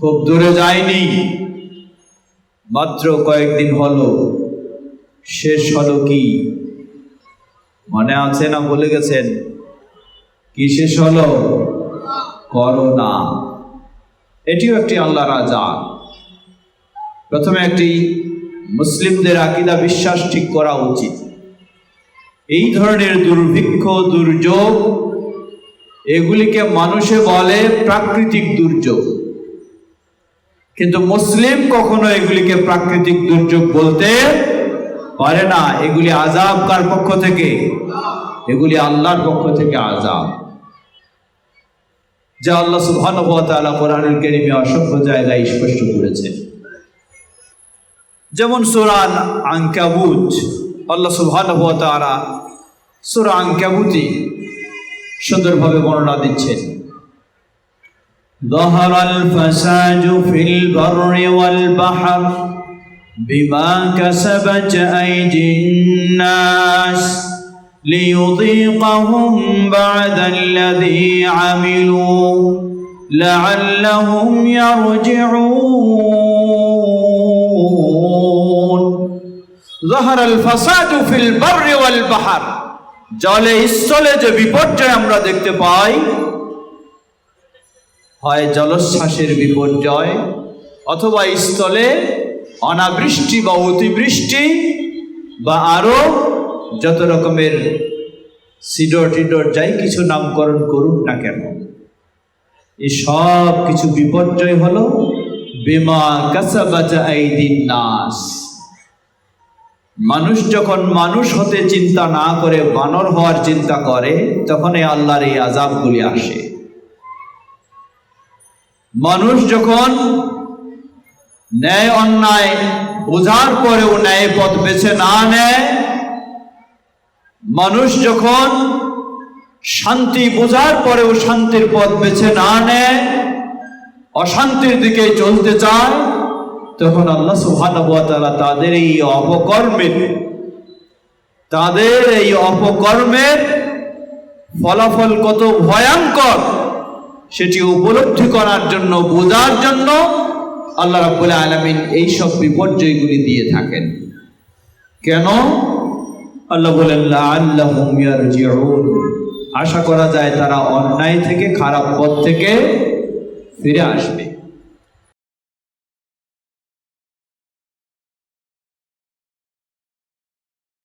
খুব দূরে যায়নি। মাত্র কয়েকদিন হলো, শেষ হলো কি? মনে আছে না বলে গেছেন? কি শেষ হলো? করোনা। এটিও একটি আল্লাহ রাজা। প্রথমে একটি মুসলিমদের আকিদা বিশ্বাস ঠিক করা উচিত। এই ধরনের দুর্ভিক্ষ, দুর্যোগ, এগুলিকে মানুষে বলে প্রাকৃতিক দুর্যোগ। কিন্তু মুসলিম কখনো এগুলিকে প্রাকৃতিক দুর্যোগ বলতে পারে না। এগুলি আজাব কার পক্ষ থেকে? এগুলি আল্লাহর পক্ষ থেকে আজাব যা আল্লাহ তাআলা কোরআনুল কারীমে অসংখ্য জায়গায় স্পষ্ট করেছেন যেমন সূরা আনকাবুত, আল্লাহ তাআলা সূরা সুন্দরভাবে বর্ণনা দিচ্ছেন। ظهر الفساد في البر والبحر بما كسبت أيدي الناس ليذيقهم بعد الذي عملوا لعلهم يرجعون ظهر الفساد في البر والبحر জলে স্থলে যে বিপর্যয় আমরা দেখতে পাই হয় জলোচ্ছ্বাসের বিপর্যয় অথবা স্থলে অনাবৃষ্টি বা অতিবৃষ্টি বা আরও যত রকমের সিডর টিডর যাই কিছু নামকরণ করুন না কেন। এই সব কিছু বিপর্যয় হলো বিমা কাসাবাজা আইদিন নাস। মানুষ যখন মানুষ হতে চিন্তা না করে বানর হওয়ার চিন্তা করে তখন এই আল্লাহর এই আজাবগুলি আসে। মানুষ যখন ন্যায় অন্যায় বোঝার পরেও ন্যায় পথ বেছে না নেয়, মানুষ যখন শান্তি বোঝার পরেও শান্তির পথ বেছে না নেয়, অশান্তির দিকে চলতে চায়, তখন আল্লাহ সুবহানাহু তাদের এই অপকর্মের, তাদের এই অপকর্মের ফলাফল কত ভয়ঙ্কর! সেটি উপলব্ধি করার জন্য, বোঝার জন্য আল্লাহ রাবুল আলমিন এইসব বিপর্যয়গুলি দিয়ে থাকেন। কেন? আল্লাহ বলেন আল্লাহ আশা করা যায় তারা অন্যায় থেকে, খারাপ পথ থেকে ফিরে আসবে।